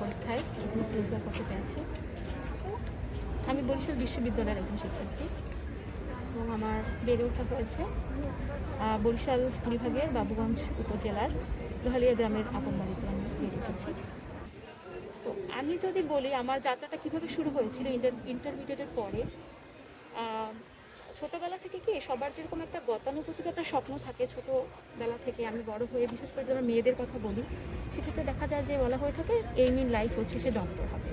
পরীক্ষায় মুসলিমরা কত আমি বরিশাল বিশ্ববিদ্যালয়ের একজন শিক্ষার্থী এবং আমার বেড়ে ওঠা হয়েছে বরিশাল বিভাগের বাবুগঞ্জ উপজেলার লোহালিয়া গ্রামের আপন বাড়িতে আমি বেড়ে উঠেছি। তো আমি যদি বলি, আমার যাত্রাটা কীভাবে শুরু হয়েছিল ইন্টার ইন্টারমিডিয়েটের পরে ছোটবেলা থেকে কি সবার যেরকম একটা গতানুগতিক একটা স্বপ্ন থাকে, ছোটবেলা থেকে আমি বড় হয়ে, বিশেষ করে যারা মেয়েদের কথা বলি, সেক্ষেত্রে দেখা যায় যে বলা হয়ে থাকে এইম ইন লাইফ হচ্ছে সে ডক্টর হবে।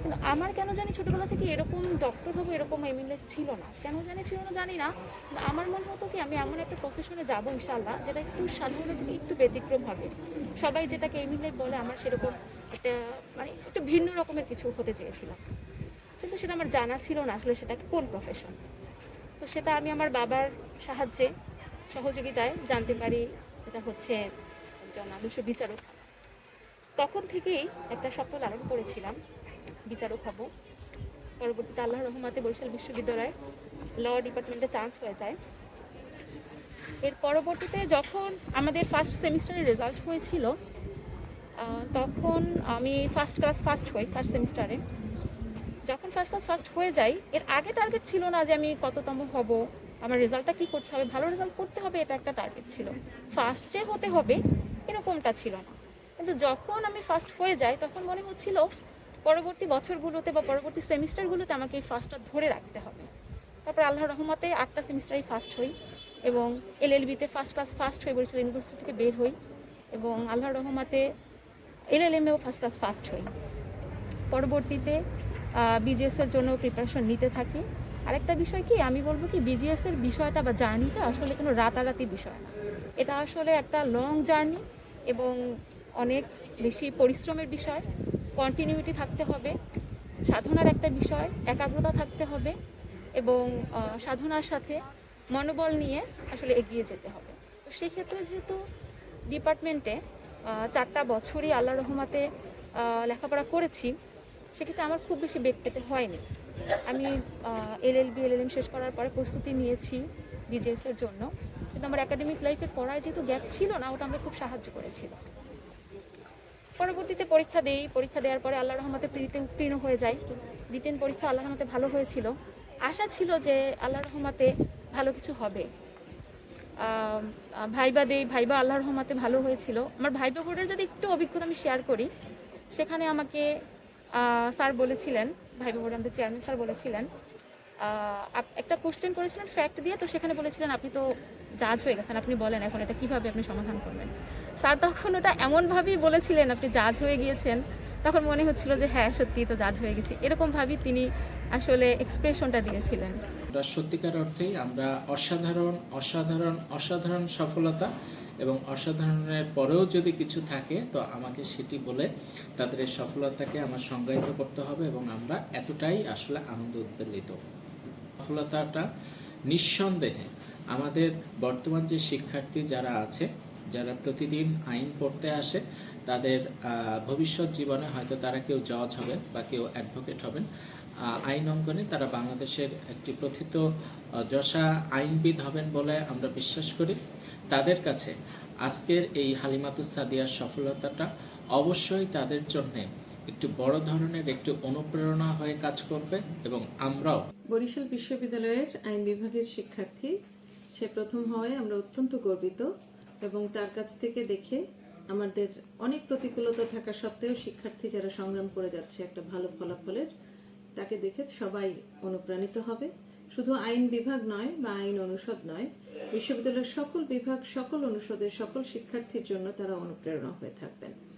কিন্তু আমার কেন জানি ছোটবেলা থেকে এরকম ডক্টর হব, এরকম এইম ইন লাইফ ছিল না। কেন জানি ছিল না জানি না আমার মনে হতো কি, আমি এমন একটা প্রফেশনে যাব ইনশাল্লাহ যেটা একটু সাধারণত একটু ব্যতিক্রম হবে। সবাই যেটাকে এইম ইন লাইফ বলে, আমার সেরকম একটা মানে একটু ভিন্ন রকমের কিছু হতে চেয়েছিলাম। কিন্তু সেটা আমার জানা ছিল না আসলে সেটা কোন প্রফেশন তো সেটা আমি আমার বাবার সাহায্যে, সহযোগিতায় জানতে পারি। এটা হচ্ছে একজন আদর্শ বিচারক। তখন থেকেই একটা স্বপ্ন লালন করেছিলাম, বিচারক হব। পরবর্তীতে আল্লাহ রহমাতে বরিশাল বিশ্ববিদ্যালয়ে ল ডিপার্টমেন্টে চান্স হয়ে যায়। এর পরবর্তীতে যখন আমাদের ফার্স্ট সেমিস্টারের রেজাল্ট হয়েছিল তখন আমি ফার্স্ট ক্লাস ফার্স্ট হই ফার্স্ট সেমিস্টারে যখন ফার্স্ট ক্লাস ফার্স্ট হয়ে যাই, এর আগে টার্গেট ছিল না যে আমি কততম হব, আমার রেজাল্টটা কি করতে হবে, ভালো রেজাল্ট করতে হবে, এটা একটা টার্গেট ছিল। ফার্স্ট যে হতে হবে, এরকমটা ছিল না। কিন্তু যখন আমি ফার্স্ট হয়ে যাই, তখন মনে হচ্ছিল পরবর্তী বছরগুলোতে বা পরবর্তী সেমিস্টারগুলোতে আমাকে এই ফার্স্টটা ধরে রাখতে হবে। তারপর আল্লাহ রহমতে আটটা সেমিস্টারেই ফার্স্ট হই এবং এলএলবিতে ফার্স্ট ক্লাস ফার্স্ট হয়ে বরিশাল ইউনিভার্সিটি থেকে বের হই এবং আল্লাহর রহমতে এলএলএমেও ফার্স্ট ক্লাস ফার্স্ট হই। পরবর্তীতে বিজিএস এর জন্য প্রিপারেশন নিতে থাকি। আরেকটা বিষয় কি, আমি বলব কি বিজিএস এর বিষয়টা বা জার্নিটা আসলে কোনো রাতারাতি বিষয় না। এটা আসলে একটা লং জার্নি এবং অনেক বেশি পরিশ্রমের বিষয়। কন্টিনিউটি থাকতে হবে, সাধনার একটা বিষয়, একাগ্রতা থাকতে হবে এবং সাধনার সাথে মনোবল নিয়ে আসলে এগিয়ে যেতে হবে। তো সেই ক্ষেত্রে যেহেতু ডিপার্টমেন্টে চারটা বছরই আল্লাহ রহমাতে লেখাপড়া করেছি সেক্ষেত্রে আমার খুব বেশি বেগ পেতে হয়নি। আমি এলএলবি এলএলএম শেষ করার পরে প্রস্তুতি নিয়েছি বিজেএস এর জন্য। কিন্তু আমার একাডেমিক লাইফের পড়ায় যেহেতু গ্যাপ ছিল না, ওটা আমাকে খুব সাহায্য করেছিল। পরবর্তীতে পরীক্ষা দেই, পরীক্ষা দেওয়ার পরে আল্লাহ রহমতে প্রিতে, উত্তীর্ণ হয়ে যাই। রিটেন পরীক্ষা আল্লাহ রহমতে ভালো হয়েছিল। আশা ছিল যে আল্লাহ রহমতে ভালো কিছু হবে। ভাইবা দেই, ভাইবা আল্লাহ রহমতে ভালো হয়েছিল। আমার ভাইবা বোর্ডের যদি একটু অভিজ্ঞতা আমি শেয়ার করি, সেখানে আমাকে স্যার বলেছিলেন, ভাইবা বোর্ডে আমাদের চেয়ারম্যান স্যার বলেছিলেন একটা কোশ্চেন করেছিলেন ফ্যাক্ট দিয়ে, তো সেখানে বলেছিলেন আপনি তো জাজ হয়ে গেছেন, আপনি বলেন এখন এটা কীভাবে আপনি সমাধান করবেন। স্যার তখন ওটা এমনভাবেই বলেছিলেন, আপনি জাজ হয়ে গিয়েছেন, তখন মনে হচ্ছিল যে হ্যাঁ সত্যিই তো জাজ হয়ে গেছি। এরকমভাবেই তিনি আসলে এক্সপ্রেশনটা দিয়েছিলেন। সত্যিকার অর্থেই আমরা অসাধারণ অসাধারণ অসাধারণ সফলতা এবং অসাধারণের পরেও যদি কিছু থাকে, তো আমাকে সেটি বলে তাদের সফলতাকে আমার সংজ্ঞায়িত করতে হবে এবং আমরা এতটাই আসলে আনন্দ উদ্বেলিত সফলতাটা নিঃসন্দেহে আমাদের বর্তমান যে শিক্ষার্থী যারা আছে, যারা প্রতিদিন আইন পড়তে আসে, তাদের ভবিষ্যৎ জীবনে হয়তো তারা কেউ জজ হবেন বা কেউ অ্যাডভোকেট হবেন। আইন অঙ্গনে তারা বাংলাদেশের একটি প্রথিত যশা আইনবিদ হবেন বলে আমরা বিশ্বাস করি। তাদের কাছে আজকের এই হালিমাতুস সাদিয়ার সফলতাটা অবশ্যই তাদের জন্য একটু বড় ধরনের একটু অনুপ্রেরণা হয়ে কাজ করবে এবং আমরাও বরিশাল বিশ্ববিদ্যালয়ের আইন বিভাগের শিক্ষার্থী। সে প্রথম হওয়ায় আমরা অত্যন্ত গর্বিত এবং তার কাছ থেকে দেখে আমাদের অনেক প্রতিকূলতা থাকা সত্ত্বেও শিক্ষার্থী যারা সংগ্রাম করে যাচ্ছে একটা ভালো ফলাফলের তাকে দেখে সবাই অনুপ্রাণিত হবে। শুধু আইন বিভাগ নয় বা আইন অনুষদ নয়, বিশ্ববিদ্যালয়ের সকল বিভাগ, সকল অনুষদের সকল শিক্ষার্থীর জন্য তারা অনুপ্রেরণা হয়ে থাকবেন।